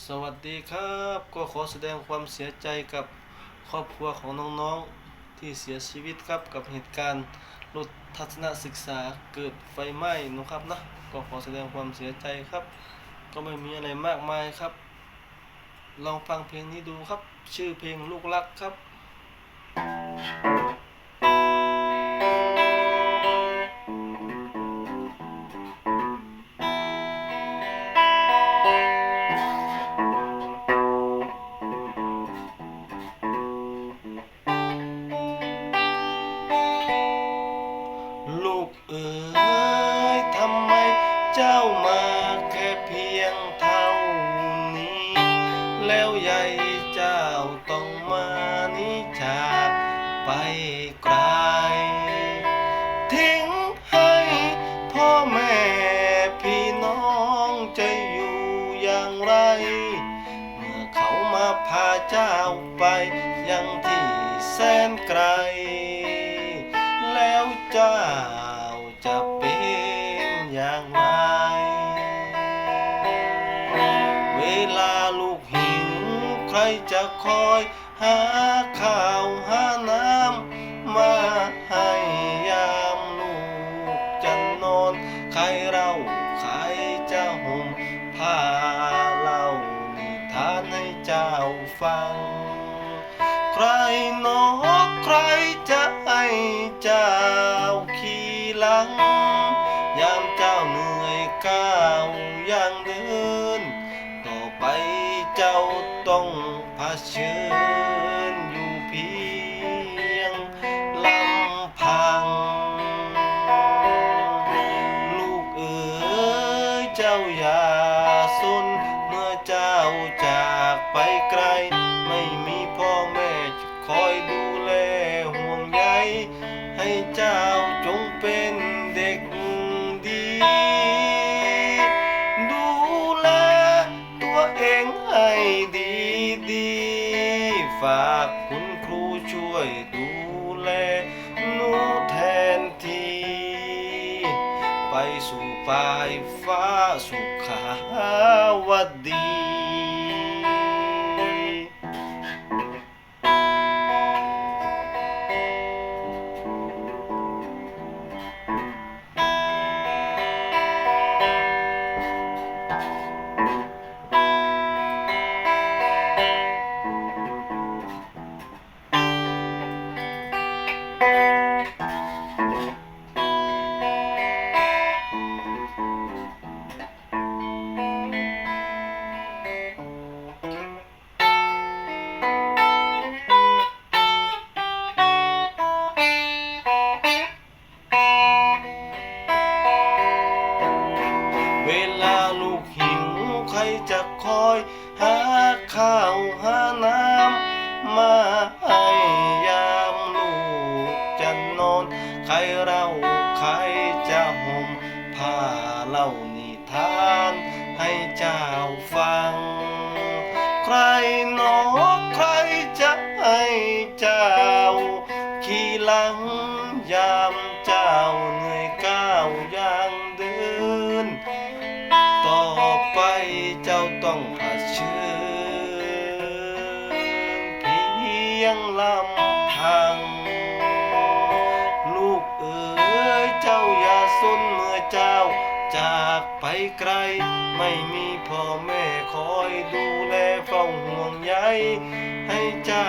สวัสดีครับ ก็ขอแสดงความเสียใจกับครอบครัวของน้องๆ ที่เสียชีวิตครับกับเหตุการณ์รถทัศนศึกษาเกิดไฟไหม้นะครับนะก็ขอแสดงความเสียใจครับ ก็ไม่มีอะไรมากมายครับ ลองฟังเพลงนี้ดูครับ ชื่อเพลงลูกรักครับลู ต้องมานิจากไปไกล ทิ้งให้พ่อแม่พี่น้องจะอยู่อย่างไร เมื่อเขามาพาเจ้าไปยังที่แสนไกล แล้วเจ้าจะ ใครจะคอยหาข้าวหาน้ำมาให้ยามลูกจะนอนใครร จ้าต้องเผชิญอยู่เพียงลำพัง ลูกเอ๋ยเจ้าอย่าสนเมื่อเจ้าจากไปไกล งให้ดีดีๆฝากคุณครูช่วยดูแลหนูแทนทีไปสู่ปลายฟ้าสุขาวดี เวลาลูกหิวใครจะคอย หาข้าวหาน้ำมา อนใครเราใครจะห่มผ้าเล่านิทานให้เจ้าฟัง ใครหนอใครจะให้เจ้าขี่หลัง ไปไกล ไม่มีพ่อแม่คอยดูแลเฝ้าห่วงใยให้เจ้า